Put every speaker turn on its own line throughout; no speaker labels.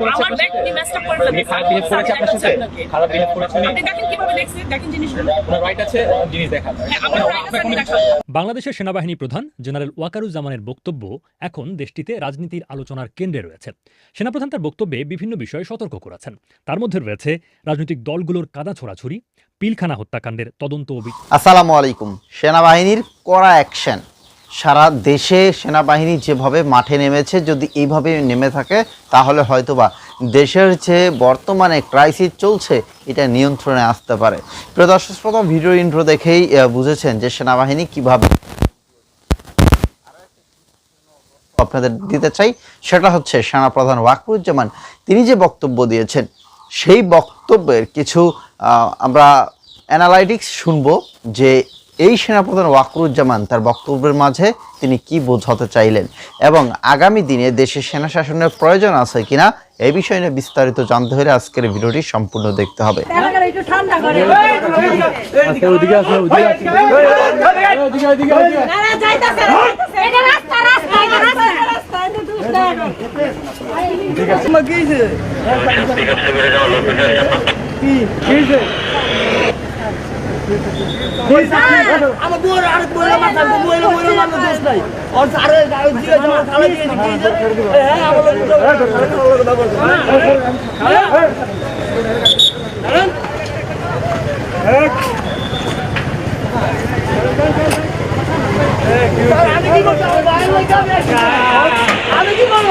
Bag উনি ম্যাচটা করে ফেলেছে।
খারাপ বিহেভ করেছে আপনার সাথে? খারাপ বিহেভ করেছে
আপনি দেখেন কীভাবে দেখছি দেখেন জিনিসগুলো।
আপনার রাইট আছে জিনিস দেখা
হ্যাঁ।
বাংলাদেশের সেনাবাহিনী প্রধান জেনারেল ওয়াকারুজ্জামানের বক্তব্য এখন দেশটিতে রাজনীতির আলোচনার কেন্দ্রে রয়েছে। সেনাপ্রধান তার বক্তব্যে বিভিন্ন বিষয়ে সতর্ক করেছেন। তার মধ্যে রয়েছে রাজনৈতিক দলগুলোর কাদা ছোড়াছুরি পিলখানা হত্যাকাণ্ডের তদন্ত
আসসালামু আলাইকুম। সেনাবাহিনীর কড়া অ্যাকশন সারা দেশে সেনাবাহিনী যেভাবে মাঠে নেমেছে, যদি এইভাবে নেমে থাকে, তাহলে হয়তোবা দেশের যে বর্তমানে ক্রাইসিস চলছে, এটা নিয়ন্ত্রণে আসতে পারে। প্রিয় দর্শক শ্রোতা ভিডিও ইন্ট্রো দেখেই বুঝেছেন যে সেনাবাহিনী কীভাবে আপনাদের দিতে চাই। সেটা হচ্ছে সেনাপ্রধান ওয়াকরুজ্জামান। তিনি যে বক্তব্য দিয়েছেন, সেই বক্তব্যের কিছু আমরা অ্যানালাইটিক্স শুনব যে এই সেনাপ্রধান ওয়াকরুজ্জামান তার বক্তব্যের মাঝে তিনি কি বোঝাতে চাইলেন এবং আগামী দিনে দেশে সেনা শাসনের প্রয়োজন আছে কিনা এই বিষয়ে নিয়ে বিস্তারিত জানতে হলে আজকের ভিডিওটি সম্পূর্ণ দেখতে হবে।
একটু ঠান্ডা
আমার বুয়ার আরেক বুয়ার মাথা বুয়ার বুয়ার মাথা দোষ আমি কি করব?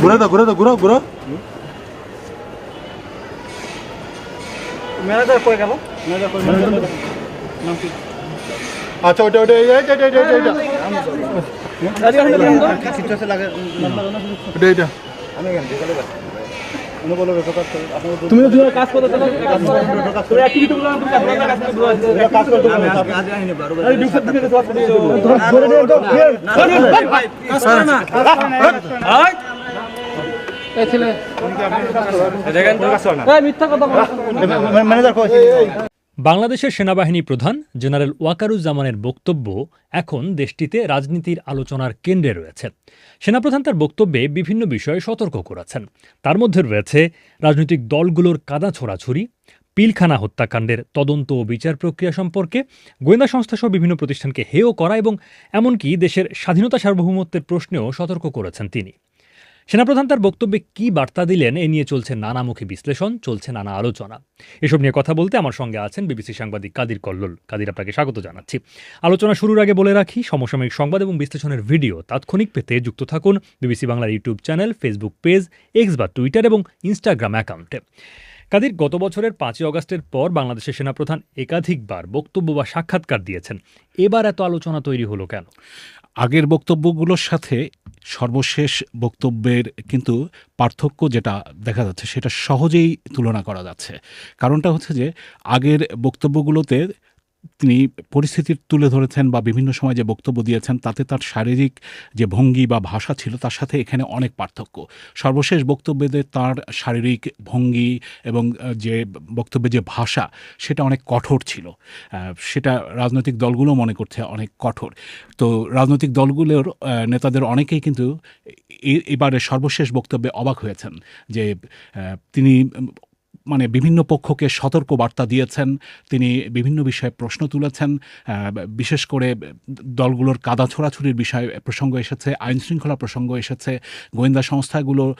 ঘুরে দাও ঘুরে দাও ঘুরো ঘুরো আচ্ছা ওটা ওটা এইটা এইটা এইটা এইটা এইটা এইটা তুমি তো কাজ করতে তুমি গুলো কাজ করতে
বাংলাদেশের সেনাবাহিনী প্রধান জেনারেল ওয়াকারুজ্জামানের বক্তব্য এখন দেশটিতে রাজনীতির আলোচনার কেন্দ্রে রয়েছে। সেনাপ্রধান তার বক্তব্যে বিভিন্ন বিষয়ে সতর্ক করেছেন। তার মধ্যে রয়েছে রাজনৈতিক দলগুলোর কাদা ছোড়াছুরি পিলখানা হত্যাকাণ্ডের তদন্ত ও বিচার প্রক্রিয়া সম্পর্কে গোয়েন্দা সংস্থাসহ বিভিন্ন প্রতিষ্ঠানকে হেয় করা এবং এমনকি দেশের স্বাধীনতা সার্বভৌমত্বের প্রশ্নেও সতর্ক করেছেন তিনি। সেনাপ্রধান তার বক্তব্যে কী বার্তা দিলেন এ নিয়ে চলছে নানামুখী বিশ্লেষণ, চলছে নানা আলোচনা। এসব নিয়ে কথা বলতে আমার সঙ্গে আছেন বিবিসি সাংবাদিক কাদির কল্লোল। কাদির, আপনাকে স্বাগত জানাচ্ছি। আলোচনা শুরুর আগে বলে রাখি, সমসাময়িক সংবাদ এবং বিশ্লেষণের ভিডিও তাৎক্ষণিক পেতে যুক্ত থাকুন বিবিসি বাংলার YouTube channel, Facebook page X বা টুইটার এবং ইনস্টাগ্রাম অ্যাকাউন্টে। কাদির, গত বছরের পাঁচই অগস্টের পর বাংলাদেশের সেনাপ্রধান একাধিকবার বক্তব্য বা সাক্ষাৎকার দিয়েছেন। এবার এত আলোচনা তৈরি হলো কেন?
আগের বক্তব্যগুলোর সাথে সর্বশেষ বক্তব্যের কিন্তু পার্থক্য যেটা দেখা যাচ্ছে, সেটা সহজেই তুলনা করা যাচ্ছে। কারণটা হচ্ছে যে আগের বক্তব্যগুলোতে তিনি পরিস্থিতির তুলে ধরেছেন বা বিভিন্ন সময় যে বক্তব্য দিয়েছেন, তাতে তার শারীরিক যে ভঙ্গি বা ভাষা ছিল, তার সাথে এখানে অনেক পার্থক্য। সর্বশেষ বক্তব্যে তার শারীরিক ভঙ্গি এবং যে বক্তব্যে যে ভাষা, সেটা অনেক কঠোর ছিল। সেটা রাজনৈতিক দলগুলো মনে করছে অনেক কঠোর। তো রাজনৈতিক দলগুলোর নেতাদের অনেকেই কিন্তু এবারে সর্বশেষ বক্তব্যে অবাক হয়েছেন যে তিনি মানে বিভিন্ন পক্ষকে সতর্ক বার্তা দিয়েছেন। তিনি বিভিন্ন বিষয়ে প্রশ্ন তুলেছেন। বিশেষ করে দলগুলোর কাদা ছোড়াছুরির বিষয় প্রসঙ্গ এসেছে আইন শৃঙ্খলা প্রসঙ্গ এসেছে। গোয়েন্দা সংস্থাগুলো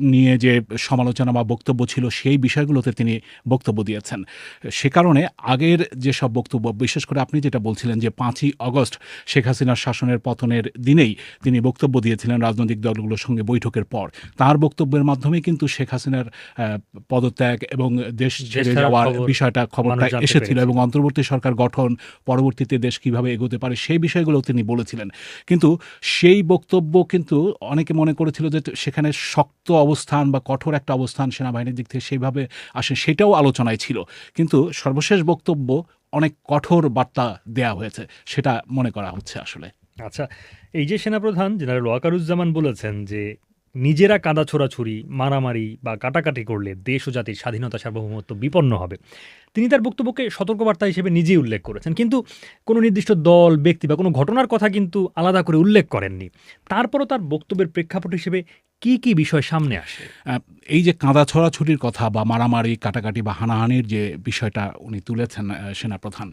নিয়ে যে সমালোচনা বা বক্তব্য ছিল, সেই বিষয়গুলোতে তিনি বক্তব্য দিয়েছেন। সে কারণে আগের যেসব বক্তব্য, বিশেষ করে আপনি যেটা বলছিলেন যে পাঁচই অগস্ট শেখ হাসিনার শাসনের পতনের দিনেই তিনি বক্তব্য দিয়েছিলেন রাজনৈতিক দলগুলোর সঙ্গে বৈঠকের পর। তার বক্তব্যের মাধ্যমে কিন্তু শেখ হাসিনার পদত্যাগ এবং দেশ ছেড়ে যাওয়ার বিষয়টা খবরটা এসেছিল এবং অন্তর্বর্তী সরকার গঠন পরবর্তীতে দেশ কীভাবে এগোতে পারে সেই বিষয়গুলো তিনি বলেছিলেন। কিন্তু সেই বক্তব্য কিন্তু অনেকে মনে করেছিল যে সেখানে শক্ত অবস্থান বা কঠোর একটা অবস্থান সেনাবাহিনীর দিক থেকে সেইভাবে আসে সেটাও আলোচনায় ছিল। কিন্তু সর্বশেষ বক্তব্য অনেক কঠোর বার্তা দেয়া হয়েছে সেটা মনে করা হচ্ছে আসলে।
আচ্ছা এই যে সেনাপ্রধান জেনারেল ওয়াকারুজ্জামান বলেছেন যে নিজেরা কাঁদা ছোড়াছুরি মারামারি বা কাটাকাটি করলে দেশ ও জাতির স্বাধীনতা সার্বভৌমত্ব বিপন্ন হবে। তিনি তার বক্তব্যকে সতর্কবার্তা হিসেবে নিজেই উল্লেখ করেছেন। কিন্তু কোনো নির্দিষ্ট দল, ব্যক্তি বা কোনো ঘটনার কথা কিন্তু আলাদা করে উল্লেখ করেননি। তারপরও তার বক্তব্যের প্রেক্ষাপট হিসেবে কি কি বিষয় সামনে আসে?
এই যে কাঁদা ছড়াছড়ির কথা বা মারামারি, কাটাকাটি বা হানাহানির যে বিষয়টা উনি তুলেছেন সেনাপ্রধান,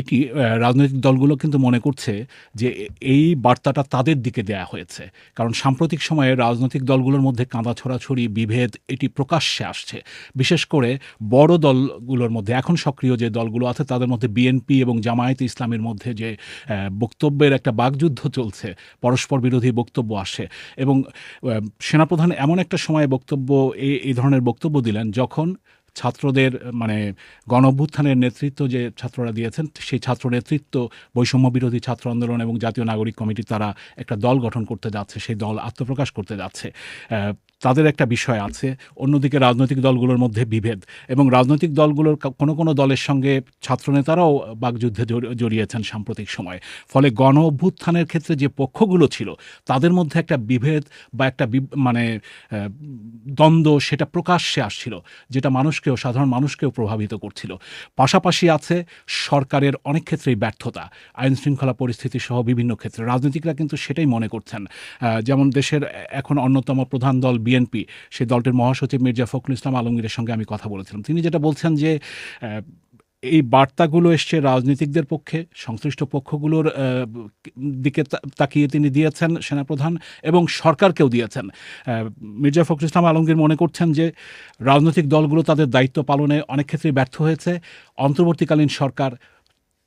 এটি রাজনৈতিক দলগুলো কিন্তু মনে করছে যে এই বার্তাটা তাদের দিকে দেয়া হয়েছে। কারণ সাম্প্রতিক সময়ে রাজনৈতিক দলগুলোর মধ্যে কাঁদা ছড়াছড়ি, বিভেদ, এটি প্রকাশ্যে আসছে। বিশেষ করে বড় দলগুলোর মধ্যে, এখন সক্রিয় যে দলগুলো আছে, তাদের মধ্যে বিএনপি এবং জামায়াতে ইসলামের মধ্যে যে বক্তব্যের একটা বাকযুদ্ধ চলছে পরস্পর বিরোধী বক্তব্য আসে এবং সেনাপ্রধান এমন একটা সময়ে বক্তব্য এই ধরনের বক্তব্য দিলেন যখন ছাত্রদের মানে গণ নেতৃত্ব যে ছাত্ররা দিয়েছেন, সেই ছাত্র নেতৃত্ব, বৈষম্য বিরোধী ছাত্র আন্দোলন এবং জাতীয় নাগরিক কমিটি তারা একটা দল গঠন করতে যাচ্ছে, সেই দল আত্মপ্রকাশ করতে যাচ্ছে। তাদের একটা বিষয় আছে। অন্যদিকে রাজনৈতিক দলগুলোর মধ্যে বিভেদ এবং রাজনৈতিক দলগুলোর কোনো কোনো দলের সঙ্গে ছাত্রনেতারাও বাকযুদ্ধে জড়ি- জড়িয়েছেন সাম্প্রতিক সময়ে। ফলে গণ অভ্যুত্থানের ক্ষেত্রে যে পক্ষগুলো ছিল, তাদের মধ্যে একটা বিভেদ বা একটা মানে দ্বন্দ্ব সেটা প্রকাশ্যে আসছিল, যেটা মানুষকেও, সাধারণ মানুষকেও প্রভাবিত করছিল। পাশাপাশি আছে সরকারের অনেক ক্ষেত্রেই ব্যর্থতা আইন শৃঙ্খলা পরিস্থিতি সহ বিভিন্ন ক্ষেত্রে। রাজনীতিকরা কিন্তু সেটাই মনে করছেন। যেমন দেশের এখন অন্যতম প্রধান দল বিএনপি, সেই দলটির মহাসচিব মির্জা ফখরুল ইসলাম আলমগীরের সঙ্গে আমি কথা বলেছিলাম। তিনি যেটা বলছেন যে এই বার্তাগুলো এসছে রাজনীতিকদের পক্ষে, সংশ্লিষ্ট পক্ষগুলোর দিকে তাকিয়ে তিনি দিয়েছেন সেনাপ্রধান এবং সরকারকেও দিয়েছেন। মির্জা ফখরুল ইসলাম আলমগীর মনে করছেন যে, রাজনৈতিক দলগুলো তাদের দায়িত্ব পালনে অনেক ক্ষেত্রে ব্যর্থ হয়েছে। অন্তর্বর্তীকালীন সরকার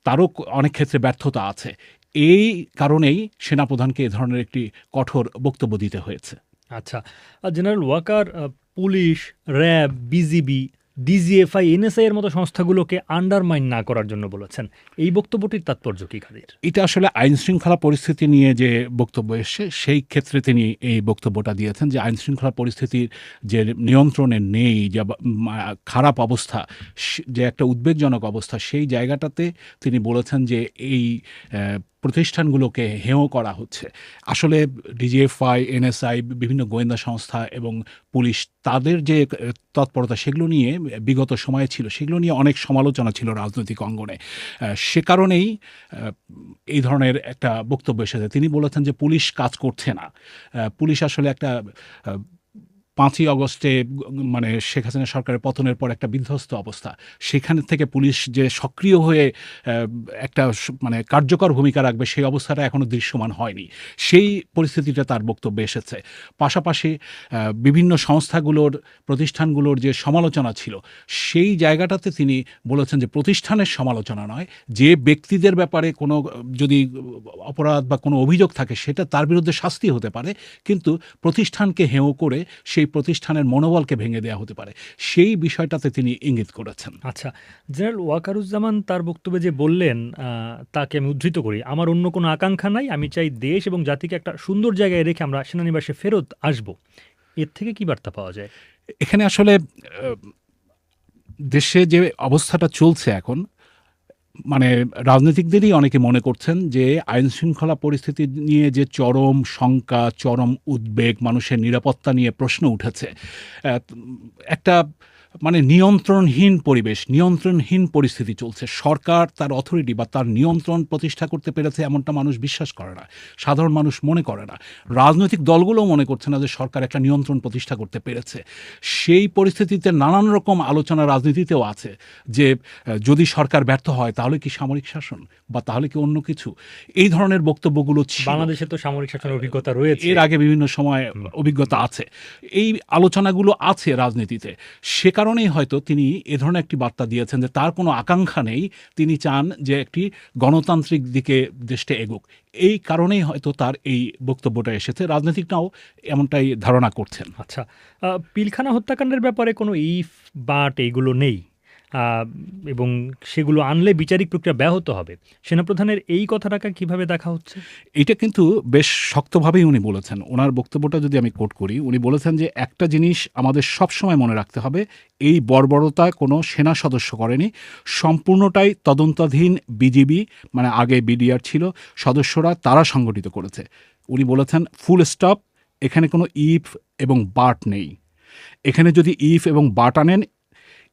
তারও অনেক ক্ষেত্রে ব্যর্থতা আছে। এই কারণেই সেনাপ্রধানকে এ ধরনের একটি কঠোর বক্তব্য দিতে হয়েছে।
আচ্ছা আর general Waker police, RAB, BGB, DGFI, NSI এর মতো সংস্থাগুলোকে আন্ডারমাইন না করার জন্য বলেছেন। এই বক্তব্যটির তাৎপর্য কি, খাদির?
এটা আসলে আইন শৃঙ্খলা পরিস্থিতি নিয়ে যে বক্তব্য এসছে, সেই ক্ষেত্রে তিনি এই বক্তব্যটা দিয়েছেন যে আইন শৃঙ্খলা পরিস্থিতির যে নিয়ন্ত্রণে নেই, যে খারাপ অবস্থা যে একটা উদ্বেগজনক অবস্থা, সেই জায়গাটাতে তিনি বলেছেন যে এই প্রতিষ্ঠানগুলোকে হেয় করা হচ্ছে। আসলে ডিজিএফআই, এনএসআই, বিভিন্ন গোয়েন্দা সংস্থা এবং পুলিশ তাদের যে তৎপরতা সেগুলো নিয়ে বিগত সময়ে ছিল, সেগুলো নিয়ে অনেক সমালোচনা ছিল রাজনৈতিক অঙ্গনে। সে কারণেই এই ধরনের একটা বক্তব্য এসেছে তিনি বলেছেন যে পুলিশ কাজ করছে না। পুলিশ আসলে একটা পাঁচই অগস্টে মানে শেখ হাসিনা সরকারের পতনের পর একটা বিধ্বস্ত অবস্থা। সেখান থেকে পুলিশ যে সক্রিয় হয়ে একটা মানে কার্যকর ভূমিকা রাখবে, সেই অবস্থাটা এখনও দৃশ্যমান হয়নি। সেই পরিস্থিতিটা তার বক্তব্যে এসেছে। পাশাপাশি বিভিন্ন সংস্থাগুলোর, প্রতিষ্ঠানগুলোর যে সমালোচনা ছিল, সেই জায়গাটাতে তিনি বলেছেন যে প্রতিষ্ঠানের সমালোচনা নয়, যে ব্যক্তিদের ব্যাপারে কোনো, যদি অপরাধ বা কোনো অভিযোগ থাকে, সেটা তার বিরুদ্ধে শাস্তি হতে পারে, কিন্তু প্রতিষ্ঠানকে হেঁও করে সেই প্রতিষ্ঠানের মনোবলকে ভেঙে দেওয়া হতে পারে। সেই বিষয়টাতে তিনি ইঙ্গিত করেছেন।
আচ্ছা জেনারেল ওয়াকারুজ্জামান তার বক্তব্যে যে বললেন তাকে আমি উদ্ধৃত করি। আমার অন্য কোনো আকাঙ্ক্ষা নাই আমি চাই দেশ এবং জাতিকে একটা সুন্দর জায়গায় রেখে আমরা সেনানিবাসে ফেরত আসব। এর থেকে কি বার্তা পাওয়া যায়?
এখানে আসলে দেশে যে অবস্থাটা চলছে এখন মানে রাজনীতিকদেরই অনেকে মনে করছেন যে আইন শৃঙ্খলা পরিস্থিতি নিয়ে যে চরম শঙ্কা, চরম উদ্বেগ, মানুষের নিরাপত্তা নিয়ে প্রশ্ন উঠেছে। একটা মানে নিয়ন্ত্রণহীন পরিবেশ নিয়ন্ত্রণহীন পরিস্থিতি চলছে। সরকার তার অথরিটি বা তার নিয়ন্ত্রণ প্রতিষ্ঠা করতে পেরেছে এমনটা মানুষ বিশ্বাস করে না সাধারণ মানুষ মনে করে না। রাজনৈতিক দলগুলোও মনে করছে না যে সরকার একটা নিয়ন্ত্রণ প্রতিষ্ঠা করতে পেরেছে। সেই পরিস্থিতিতে নানান রকম আলোচনা রাজনীতিতেও আছে যে যদি সরকার ব্যর্থ হয় তাহলে কি সামরিক শাসন বা তাহলে কি অন্য কিছু? এই ধরনের বক্তব্যগুলো
বাংলাদেশে তো সামরিক শাসনের অভিজ্ঞতা রয়েছে।
এর আগে বিভিন্ন সময় অভিজ্ঞতা আছে। এই আলোচনাগুলো আছে রাজনীতিতে। সে কারণেই হয়তো তিনি এ ধরনের একটি বার্তা দিয়েছেন যে তার কোনো আকাঙ্ক্ষা নেই, তিনি চান যে একটি গণতান্ত্রিক দিকে দেশটা এগুক। এই কারণেই হয়তো তার এই বক্তব্যটা এসেছে। রাজনীতিকরাও এমনটাই ধারণা করছেন।
আচ্ছা পিলখানা হত্যাকাণ্ডের ব্যাপারে কোনো ইফ, বাট এইগুলো নেই। এবং সেগুলো আনলে বিচারিক প্রক্রিয়া ব্যাহত হবে। সেনাপ্রধানের এই কথাটাকে কীভাবে দেখা হচ্ছে?
এটা কিন্তু বেশ শক্তভাবেই উনি বলেছেন। ওনার বক্তব্যটা যদি আমি কোট করি, উনি বলেছেন যে একটা জিনিস আমাদের সবসময় মনে রাখতে হবে, এই বর্বরতা কোনো সেনা সদস্য করেনি। সম্পূর্ণটাই তদন্তাধীন বিজিবি মানে আগে বিডিআর ছিল, সদস্যরা তারা সংগঠিত করেছে। উনি বলেছেন, ফুল স্টপ, এখানে কোনো ইফ এবং বাট নেই। এখানে যদি ইফ এবং বাট আনেন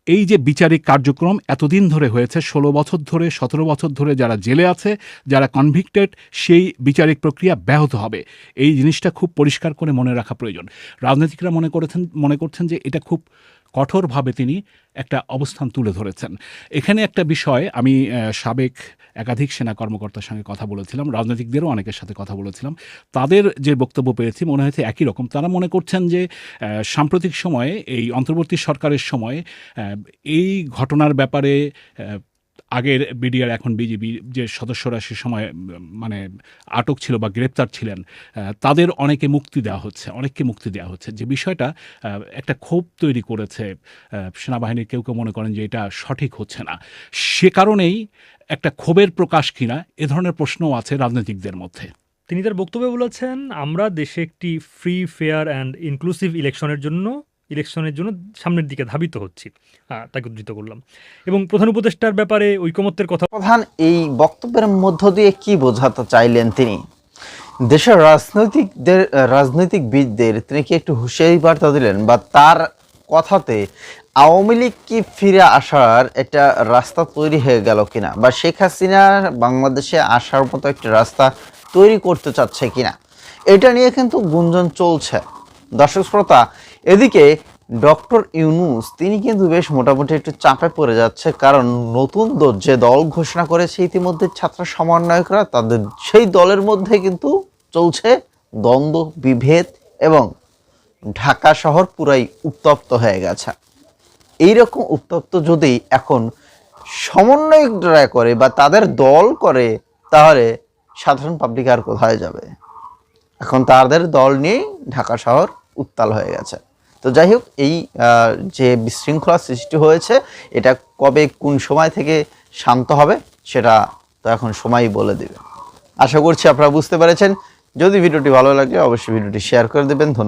এই যে বিচারিক কার্যক্রম এতদিন ধরে হয়েছে, ষোলো বছর ধরে, সতেরো বছর ধরে যারা জেলে আছে, যারা কনভিক্টেড সেই বিচারিক প্রক্রিয়া ব্যাহত হবে। এই জিনিসটা খুব পরিষ্কার করে মনে রাখা প্রয়োজন। রাজনীতিকরা মনে করেছেন, মনে করছেন যে এটা খুব কঠোরভাবে তিনি একটা অবস্থান তুলে ধরেছেন। এখানে একটা বিষয়, আমি সাবেক একাধিক সেনা কর্মকর্তার সঙ্গে কথা বলেছিলাম, রাজনৈতিকদেরও অনেকের সাথে কথা বলেছিলাম। তাদের যে বক্তব্য পেয়েছি, মনে হয়েছে একই রকম। তারা মনে করছেন যে সাম্প্রতিক সময়ে, এই অন্তর্বর্তী সরকারের সময়ে এই ঘটনার ব্যাপারে আগের বিডিআর এখন বিজেপি যে সদস্যরা সে সময় মানে আটক ছিল বা গ্রেপ্তার ছিলেন তাদের অনেকে মুক্তি দেওয়া হচ্ছে, অনেককে মুক্তি দেওয়া হচ্ছে। যে বিষয়টা একটা ক্ষোভ তৈরি করেছে সেনাবাহিনীর কেউ কেউ মনে করেন যে এটা সঠিক হচ্ছে না। সে কারণেই একটা ক্ষোভের প্রকাশ কিনা, এ ধরনের প্রশ্নও আছে রাজনৈতিকদের মধ্যে।
তিনি তার বক্তব্যে বলেছেন, আমরা দেশে একটি ফ্রি ফেয়ার অ্যান্ড ইনক্লুসিভ ইলেকশনের জন্য ইলেকশনের জন্য সামনের দিকে ধাবিত হচ্ছি। তাকে উদ্ধৃত করলাম। এবং প্রধান উপদেষ্টার ব্যাপারে ঐকমত্যের কথা
প্রধান, এই বক্তব্যের মধ্য দিয়ে কি বোঝাতে চাইলেন তিনি? দেশের রাজনৈতিকদের রাজনৈতিকবিদদের, তিনি কি একটু হুঁশিয়ারি বার্তা দিলেন? বা তার কথাতে আওয়ামী লীগ কি ফিরে আসার একটা রাস্তা তৈরি হয়ে গেল কিনা? বা শেখ হাসিনা বাংলাদেশে আসার মতো একটা রাস্তা তৈরি করতে চাচ্ছে কিনা? এটা নিয়ে কিন্তু গুঞ্জন চলছে। দর্শক শ্রোতা এদিকে ডক্টর ইউনুস, তিনি কিন্তু বেশ মোটামুটি একটু চাপে পড়ে যাচ্ছে কারণ নতুন দ- যে দল ঘোষণা করেছে ইতিমধ্যে ছাত্র সমন্বয়করা, তাদের সেই দলের মধ্যে কিন্তু চলছে দ্বন্দ্ব, বিভেদ এবং ঢাকা শহর পুরাই উত্তপ্ত হয়ে গেছে। এইরকম উত্তপ্ত যদি এখন সমন্বয়করা করে বা তাদের দল করে, তাহলে সাধারণ পাবলিক আর কোথায় যাবে? এখন তাদের দল নিয়েই ঢাকা শহর উত্তাল হয়ে গেছে। তো যাই হোক এই যে বিশৃঙ্খলা সৃষ্টি হয়েছে, এটা কবে কোন সময় থেকে শান্ত হবে, সেটা তো এখন সময়ই বলে দেবে। আশা করছি আপনারা বুঝতে পেরেছেন। যদি ভিডিওটি ভালো লাগে, অবশ্যই ভিডিওটি শেয়ার করে দেবেন। ধন্যবাদ।